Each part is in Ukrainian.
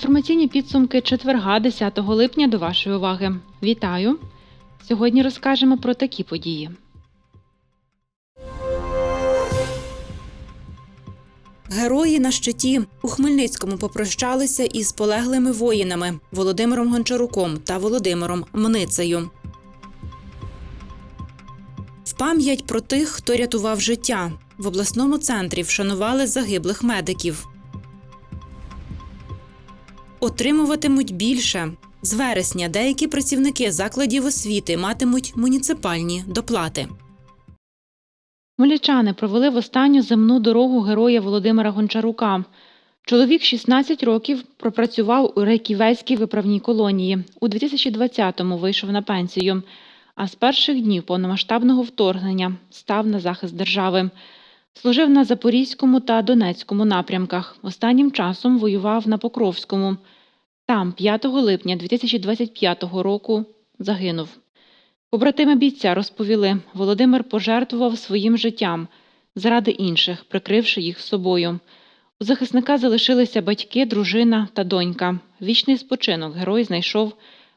Інформаційні підсумки четверга 10 липня до вашої уваги. Вітаю! Сьогодні розкажемо про такі події. Герої на щиті у Хмельницькому попрощалися із полеглими воїнами Володимиром Гончаруком та Володимиром Мницею. В пам'ять про тих, хто рятував життя. В обласному центрі вшанували загиблих медиків. Отримуватимуть більше. З вересня деякі працівники закладів освіти матимуть муніципальні доплати. Хмельничани провели в останню земну дорогу героя Володимира Гончарука. Чоловік 16 років пропрацював у Рейківецькій виправній колонії. У 2020-му вийшов на пенсію, а з перших днів повномасштабного вторгнення став на захист держави. Служив на Запорізькому та Донецькому напрямках. Останнім часом воював на Покровському. Там 5 липня 2025 року загинув. Побратими бійця розповіли, Володимир пожертвував своїм життям заради інших, прикривши їх собою. У захисника залишилися батьки, дружина та донька. Вічний спочинок герой знайшов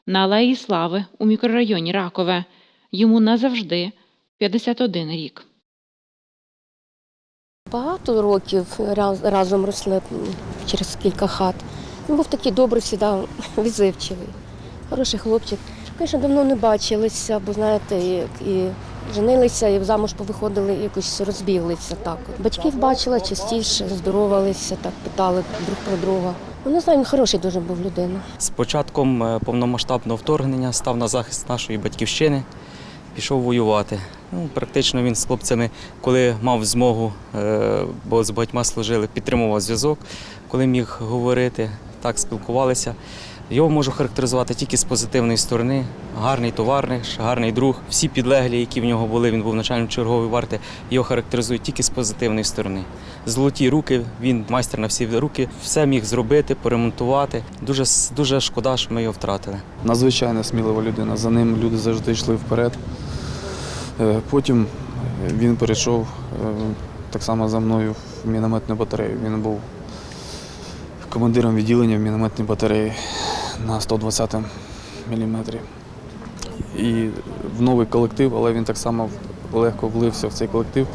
на Алеї Слави у мікрорайоні Ракове. Йому назавжди 51 рік. Багато років разом росли через кілька хат. Він був такий добрий, завжди відзивчивий, хороший хлопчик. Звісно, давно не бачилися, бо знаєте, і, і женилися, і замуж повиходили, і якось розбіглися так. Батьків бачила частіше, здоровалися, так питали друг про друга. Ну, не знаю, він хороший дуже був людина. З початком е, повномасштабного вторгнення став на захист нашої батьківщини, пішов воювати. Ну, практично він з хлопцями, коли мав змогу, е, бо з багатьма служили, підтримував зв'язок, коли міг говорити, так спілкувалися. Його можу характеризувати тільки з позитивної сторони. Гарний товариш, гарний друг. Всі підлеглі, які в нього були, він був начальником чергової варти, його характеризують тільки з позитивної сторони. Золоті руки, він майстер на всі руки, все міг зробити, поремонтувати. Дуже, дуже шкода, що ми його втратили. Надзвичайно смілива людина. За ним люди завжди йшли вперед. Е, Потім е, він перейшов е, так само за мною в мінометну батарею. Він був командиром відділення в мінометній батареї на 120 мм. І в новий колектив, але він так само легко влився в цей колектив.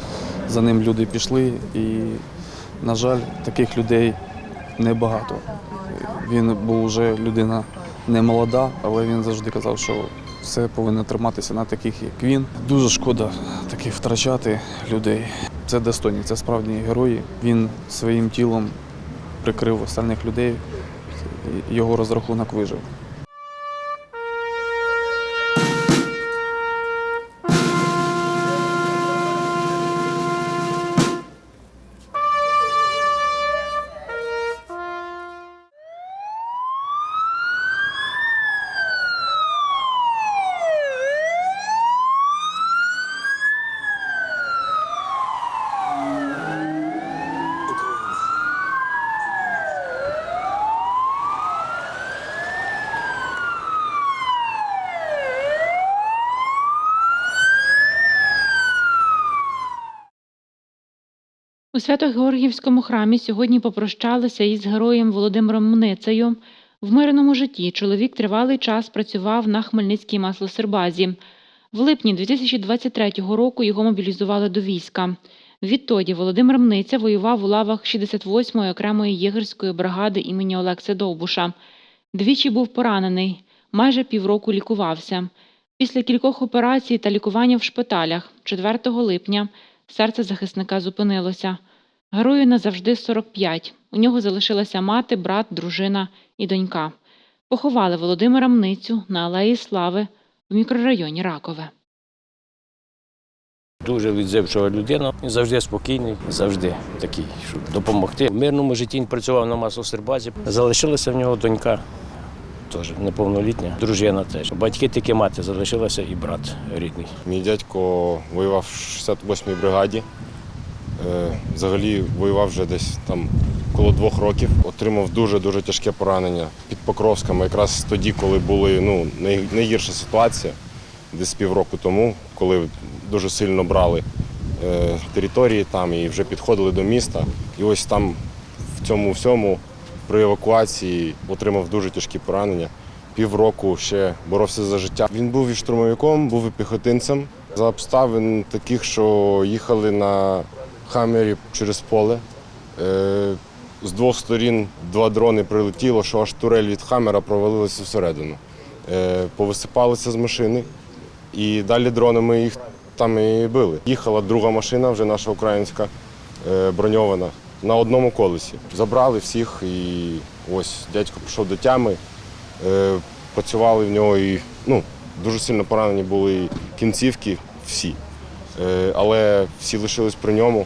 За ним люди пішли, і, на жаль, таких людей небагато. Він був вже людина не молода, але він завжди казав, що все повинно триматися на таких, як він. Дуже шкода таких втрачати людей. Це достойні, це справді герої. Він своїм тілом прикрив остальних людей, його розрахунок вижив. У Свято-Георгіївському храмі сьогодні попрощалися із героєм Володимиром Мницею. В мирному житті чоловік тривалий час працював на Хмельницькій маслосербазі. В липні 2023 року його мобілізували до війська. Відтоді Володимир Мниця воював у лавах 68-ї окремої єгерської бригади імені Олекси Довбуша. Двічі був поранений, майже півроку лікувався. Після кількох операцій та лікування в шпиталях 4 липня серце захисника зупинилося. Герою назавжди 45. У нього залишилася мати, брат, дружина і донька. Поховали Володимира Мницю на Алеї Слави в мікрорайоні Ракове. Дуже відзивчива людина, і завжди спокійний, завжди такий, щоб допомогти. В мирному житті він працював на маслосербазі. Залишилася в нього донька, теж неповнолітня, дружина теж. Батьки тільки мати, залишилася і брат рідний. Мій дядько воював в 68-й бригаді. Е, Взагалі воював вже десь там коло двох років. Отримав дуже-дуже тяжке поранення під Покровськом, якраз тоді, коли були ну, найгірша ситуація, десь півроку тому, коли дуже сильно брали е, території там і вже підходили до міста. І ось там в цьому всьому при евакуації отримав дуже тяжкі поранення. Півроку ще боровся за життя. Він був і штурмовиком, був і піхотинцем. За обставин таких, що їхали на хамері через поле. Е, З двох сторін два дрони прилетіло, що аж турель від хамера провалилася всередину. Е, Повисипалися з машини, і далі дронами їх там і били. Їхала друга машина, вже наша українська, е, броньована, на одному колесі. Забрали всіх, і ось дядько пішов до тями. Е, Працювали в нього і ну, дуже сильно поранені були кінцівки всі. Е, Але всі лишились при ньому.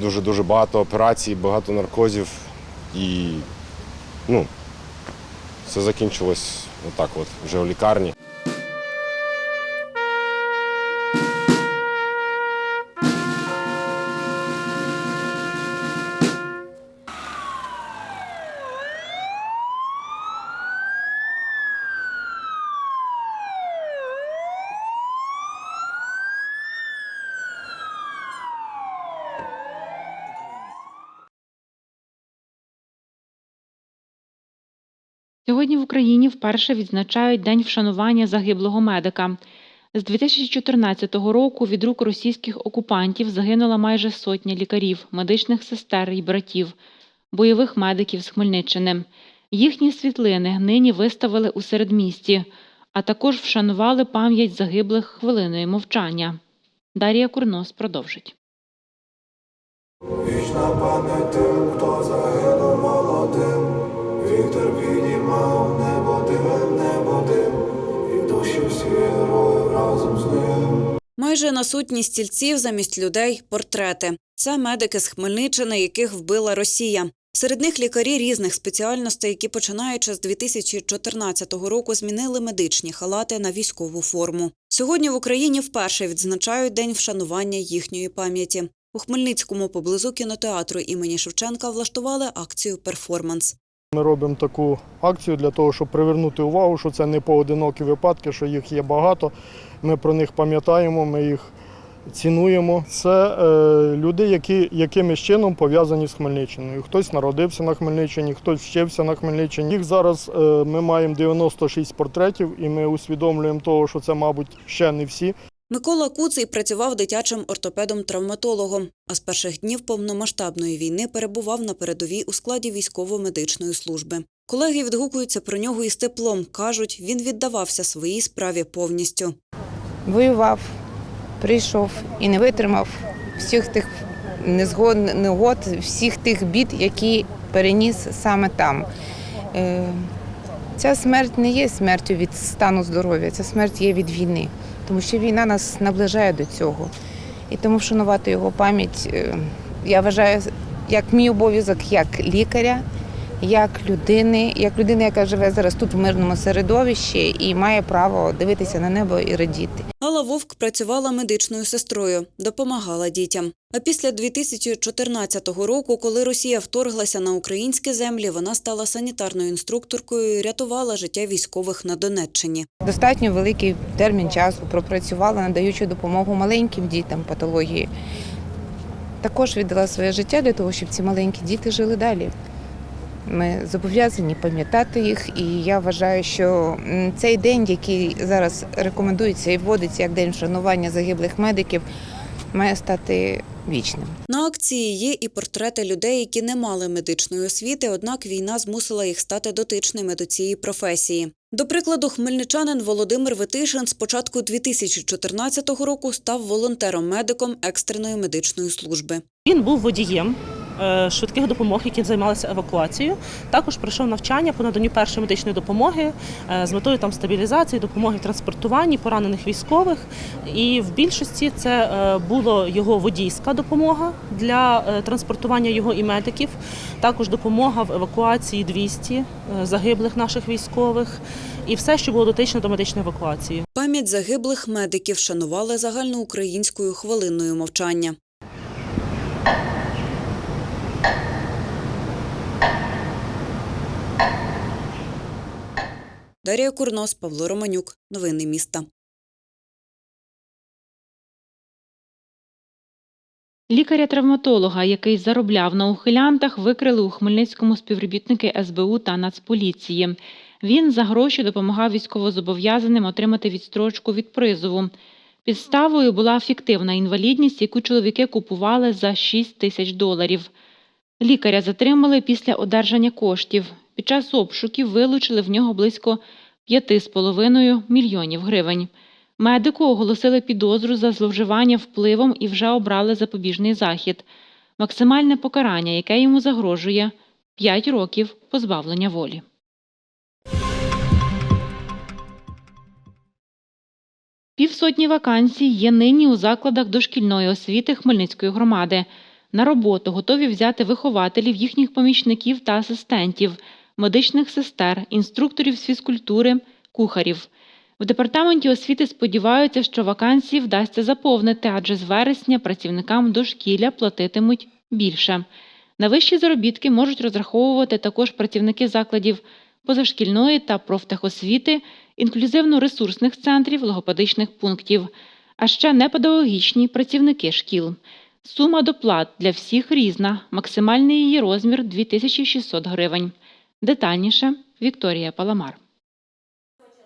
Дуже-дуже багато операцій, багато наркозів. І ну, все закінчилось отак от, вже у лікарні. Сьогодні в Україні вперше відзначають День вшанування загиблого медика. З 2014 року від рук російських окупантів загинула майже сотня лікарів, медичних сестер і братів, бойових медиків з Хмельниччини. Їхні світлини нині виставили у середмісті, а також вшанували пам'ять загиблих хвилиною мовчання. Дар'я Курнос продовжить. Вічна пам'ять тим, хто загинув молодим, вітер підіймав небо дим, небо дим, і душі всі герої разом з ним. Майже на сотні стільців замість людей портрети. Це медики з Хмельниччини, яких вбила Росія. Серед них лікарі різних спеціальностей, які починаючи з 2014 року змінили медичні халати на військову форму. Сьогодні в Україні вперше відзначають день вшанування їхньої пам'яті. У Хмельницькому поблизу кінотеатру імені Шевченка влаштували акцію Перформанс. Ми робимо таку акцію для того, щоб привернути увагу, що це не поодинокі випадки, що їх є багато. Ми про них пам'ятаємо, ми їх цінуємо. Це е, люди, які якимось чином пов'язані з Хмельниччиною. Хтось народився на Хмельниччині, хтось вчився на Хмельниччині. Їх зараз е, ми маємо 96 портретів, і ми усвідомлюємо того, що це, мабуть, ще не всі. Микола Куций працював дитячим ортопедом-травматологом, а з перших днів повномасштабної війни перебував на передовій у складі військово-медичної служби. Колеги відгукуються про нього із теплом. кажуть, він віддавався своїй справі повністю. воював, прийшов і не витримав всіх тих незгод, негод, всіх тих бід, які переніс саме там. Е, Ця смерть не є смертю від стану здоров'я, ця смерть є від війни, тому що війна нас наближає до цього. І тому вшанувати його пам'ять, е, я вважаю, як мій обов'язок як лікаря, як людини, як людини, яка живе зараз тут в мирному середовищі і має право дивитися на небо і радіти. Алла Вовк працювала медичною сестрою, допомагала дітям. А після 2014 року, коли Росія вторглася на українські землі, вона стала санітарною інструкторкою і рятувала життя військових на Донеччині. Достатньо великий термін часу пропрацювала, надаючи допомогу маленьким дітям патології. Також віддала своє життя для того, щоб ці маленькі діти жили далі. Ми зобов'язані пам'ятати їх, і я вважаю, що цей день, який зараз рекомендується і вводиться як день вшанування загиблих медиків, має стати вічним. На акції є і портрети людей, які не мали медичної освіти, однак війна змусила їх стати дотичними до цієї професії. До прикладу, хмельничанин Володимир Витишин з початку 2014 року став волонтером-медиком екстреної медичної служби. Він був водієм е, швидких допомог, які займалися евакуацією. Також пройшов навчання по наданню першої медичної допомоги е, з метою там стабілізації, допомоги в транспортуванні поранених військових. І в більшості це е, було його водійська допомога для транспортування його і медиків. Також допомога в евакуації 200 е, загиблих наших військових і все, що було дотично до медичної евакуації. Пам'ять загиблих медиків шанували загальноукраїнською хвилиною мовчання. Дар'я Курнос, Павло Романюк. Новини міста. Лікаря-травматолога, який заробляв на ухилянтах, викрили у Хмельницькому співробітники СБУ та Нацполіції. Він за гроші допомагав військовозобов'язаним отримати відстрочку від призову. Підставою була фіктивна інвалідність, яку чоловіки купували за 6 тисяч доларів. Лікаря затримали після одержання коштів. Під час обшуків вилучили в нього близько 5,5 мільйонів гривень. Медику оголосили підозру за зловживання впливом і вже обрали запобіжний захід. Максимальне покарання, яке йому загрожує 5 років позбавлення волі. Півсотні вакансій є нині у закладах дошкільної освіти Хмельницької громади. На роботу готові взяти вихователів, їхніх помічників та асистентів, медичних сестер, інструкторів з фізкультури, кухарів. В департаменті освіти сподіваються, що вакансії вдасться заповнити, адже з вересня працівникам дошкілля платитимуть більше. На вищі заробітки можуть розраховувати також працівники закладів позашкільної та профтехосвіти, інклюзивно-ресурсних центрів, логопедичних пунктів, а ще непедагогічні працівники шкіл. Сума доплат для всіх різна, максимальний її розмір 2600 гривень. Детальніше Вікторія Паламар.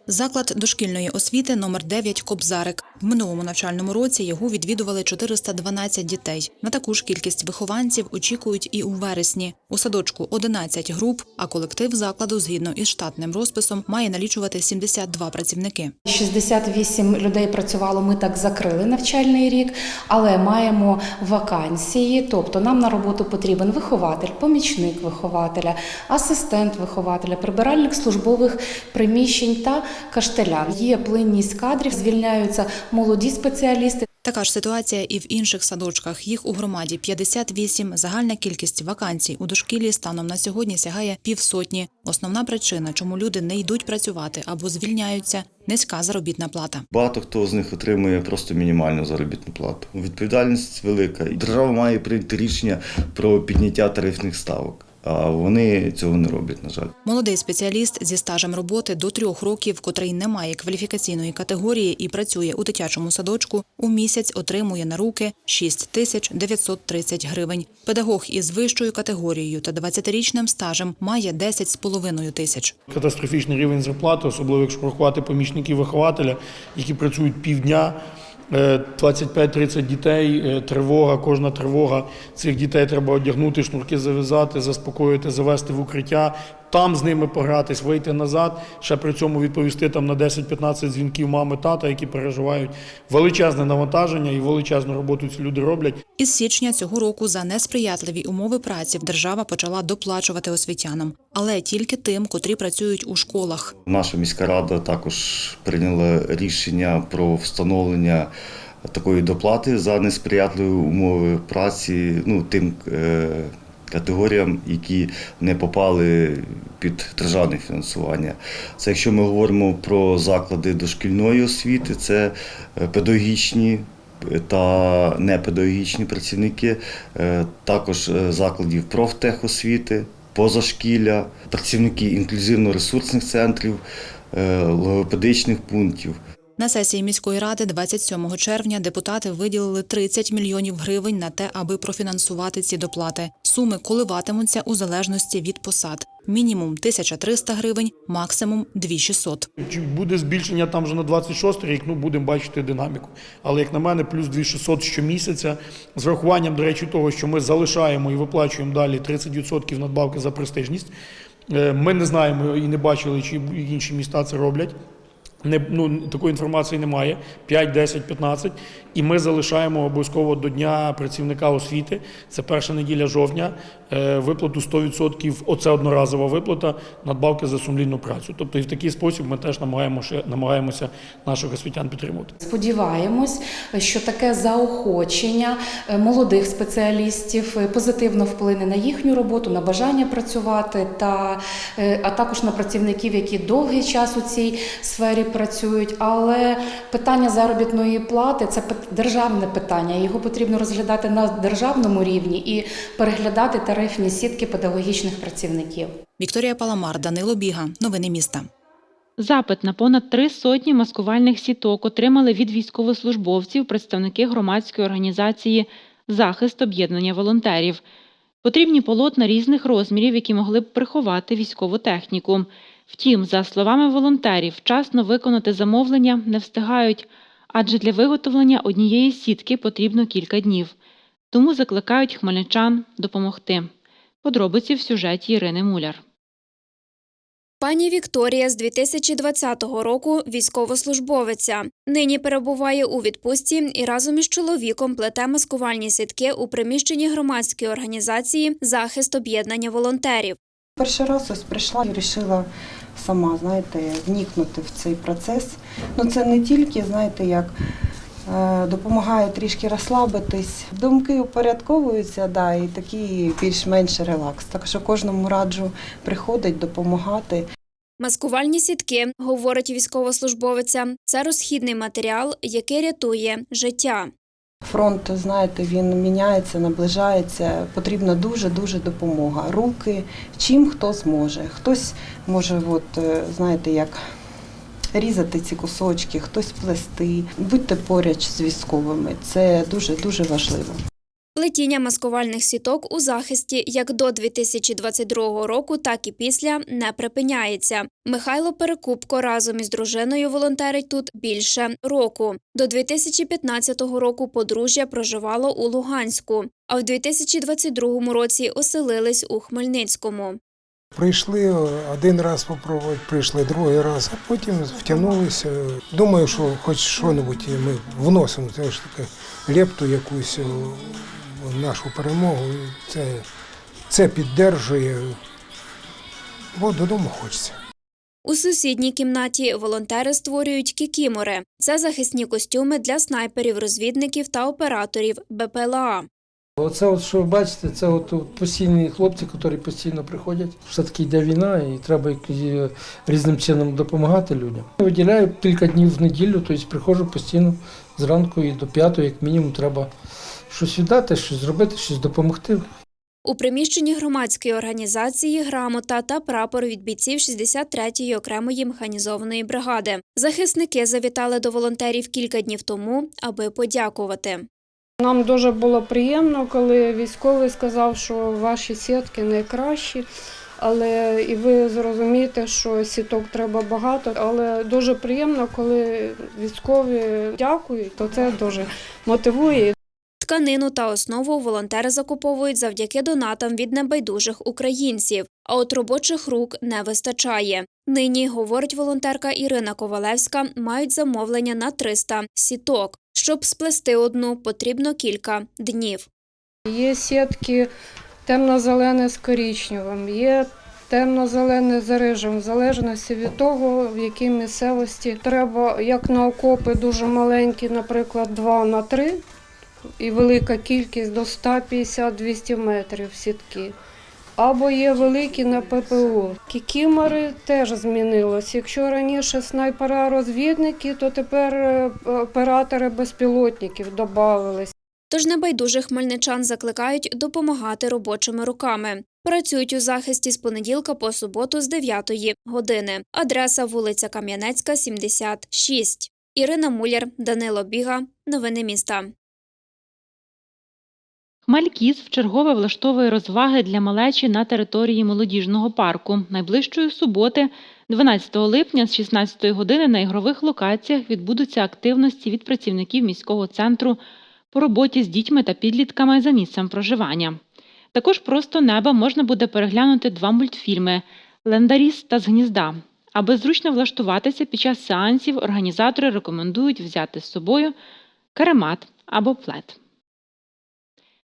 Заклад дошкільної освіти номер 9 Кобзарик. В минулому навчальному році його відвідували 412 дітей. На таку ж кількість вихованців очікують і у вересні. У садочку 11 груп, а колектив закладу, згідно із штатним розписом, має налічувати 72 працівники. 68 людей працювало. Ми так закрили навчальний рік, але маємо вакансії. Тобто нам на роботу потрібен вихователь, помічник вихователя, асистент вихователя, прибиральник службових приміщень та каштелян. Є плинність кадрів, звільняються молоді спеціалісти. Така ж ситуація і в інших садочках. Їх у громаді 58. Загальна кількість вакансій у дошкіллі станом на сьогодні сягає півсотні. Основна причина, чому люди не йдуть працювати або звільняються – низька заробітна плата. Багато хто з них отримує просто мінімальну заробітну плату. Відповідальність велика. Держава має прийняти рішення про підняття тарифних ставок. А вони цього не роблять, на жаль. Молодий спеціаліст зі стажем роботи до трьох років, котрий не має кваліфікаційної категорії і працює у дитячому садочку, у місяць отримує на руки 6 тисяч 930 гривень. Педагог із вищою категорією та 20-річним стажем має 10,5 тисяч. Катастрофічний рівень зарплати, особливо якщо рахувати помічників вихователя, які працюють півдня. Е, 25-30 дітей, е, тривога, кожна тривога. Цих дітей треба одягнути, шнурки зав'язати, заспокоїти, завести в укриття, там з ними погратись, вийти назад, ще при цьому відповісти там на 10-15 дзвінків мами, тата, які переживають величезне навантаження і величезну роботу ці люди роблять. Із січня цього року за несприятливі умови праці держава почала доплачувати освітянам, але тільки тим, котрі працюють у школах. Наша міська рада також прийняла рішення про встановлення такої доплати за несприятливі умови праці ну, тим е, категоріям, які не попали під державне фінансування. Це якщо ми говоримо про заклади дошкільної освіти, це е, педагогічні та непедагогічні працівники, е, також е, закладів профтехосвіти, позашкілля, працівники інклюзивно-ресурсних центрів, е, логопедичних пунктів. На сесії міської ради 27 червня депутати виділили 30 мільйонів гривень на те, аби профінансувати ці доплати. Суми коливатимуться у залежності від посад. Мінімум 1300 гривень, максимум 2600. Чи буде збільшення там вже на 26 рік, ну будемо бачити динаміку. Але як на мене, плюс 2600 щомісяця, з врахуванням, до речі, того, що ми залишаємо і виплачуємо далі 30% надбавки за престижність. Е, Ми не знаємо і не бачили, чи інші міста це роблять. Не, ну, такої інформації немає. 5, 10, 15. І ми залишаємо обов'язково до Дня працівника освіти. Це перша неділя жовтня. е, Виплату 100%, оце одноразова виплата, надбавки за сумлінну працю. Тобто і в такий спосіб ми теж намагаємося, намагаємося наших освітян підтримувати. Сподіваємось, що таке заохочення е, молодих спеціалістів е, позитивно вплине на їхню роботу, на бажання працювати, та, а також на працівників, які довгий час у цій сфері працюють. Але питання заробітної плати це державне питання. Його потрібно розглядати на державному рівні і переглядати тарифні сітки педагогічних працівників. Вікторія Паламар, Данило Біга. Новини міста. Запит на понад три сотні маскувальних сіток отримали від військовослужбовців представники громадської організації захист об'єднання волонтерів. Потрібні полотна різних розмірів, які могли б приховати військову техніку. Втім, за словами волонтерів, вчасно виконати замовлення не встигають, адже для виготовлення однієї сітки потрібно кілька днів. Тому закликають хмельничан допомогти. Подробиці в сюжеті Ірини Муляр. Пані Вікторія з 2020 року військовослужбовиця. Нині перебуває у відпустці і разом із чоловіком плете маскувальні сітки у приміщенні громадської організації Захист об'єднання волонтерів. Перший раз ось прийшла і вирішила сама, знаєте, вникнути в цей процес. Ну це не тільки, знаєте, як е, допомагає трішки розслабитись. Думки упорядковуються, да, і такий більш-менш релакс. Так що кожному раджу приходить допомагати. Маскувальні сітки, говорить військовослужбовиця, це розхідний матеріал, який рятує життя. Фронт, знаєте, він міняється, наближається. Потрібна дуже-дуже допомога. Руки, чим хто зможе. Хтось може, от, е, знаєте, як різати ці кусочки, хтось плести. Будьте поряд з військовими. Це дуже-дуже важливо. Плетіння маскувальних сіток у захисті як до 2022 року, так і після не припиняється. Михайло Перекупко разом із дружиною волонтерить тут більше року. До 2015 року подружжя проживало у Луганську, а в 2022 році оселились у Хмельницькому. Прийшли один раз попробувати, прийшли другий раз, а потім втягнулися. Думаю, що хоч щось ми вносимо все ж таки лепту якусь нашу перемогу. Це, це піддержує, бо додому хочеться. У сусідній кімнаті волонтери створюють кікімори. Це захисні костюми для снайперів, розвідників та операторів БПЛА. Оце, от, що ви бачите, це от, от постійні хлопці, які постійно приходять. Все-таки йде війна і треба різним чином допомагати людям. Виділяю кілька днів в неділю, тобто приходжу постійно зранку і до п'ятої, як мінімум, треба щось віддати, щось зробити, щось допомогти. У приміщенні громадської організації грамота та прапор від бійців 63-ї окремої механізованої бригади. Захисники завітали до волонтерів кілька днів тому, аби подякувати. Нам дуже було приємно, коли військовий сказав, що ваші сітки найкращі. Але і ви зрозумієте, що сіток треба багато. Але дуже приємно, коли військові дякують, то це дуже мотивує. Тканину та основу волонтери закуповують завдяки донатам від небайдужих українців. А от робочих рук не вистачає. Нині, говорить волонтерка Ірина Ковалевська, мають замовлення на 300 сіток. Щоб сплести одну, потрібно кілька днів. Є сітки темно-зелене з коричневим, є темно-зелене з рижем, в залежності від того, в якій місцевості треба, як на окопи дуже маленькі, наприклад, 2 на 3 і велика кількість до 150-200 метрів сітки. Або є великі на ППО. Кікімори теж змінилось. Якщо раніше снайпера-розвідники, то тепер е, оператори безпілотників додавались. Тож небайдужих хмельничан закликають допомагати робочими руками. Працюють у захисті з понеділка по суботу з 9 години. Адреса вулиця Кам'янецька, 76. Ірина Муляр, Данило Біга. Новини міста. Хмелькіз вчергове влаштовує розваги для малечі на території молодіжного парку. Найближчої суботи, 12 липня з 16 години на ігрових локаціях відбудуться активності від працівників міського центру по роботі з дітьми та підлітками за місцем проживання. Також просто неба можна буде переглянути два мультфільми Лендаріс та з гнізда. Аби зручно влаштуватися під час сеансів, організатори рекомендують взяти з собою каремат або плед.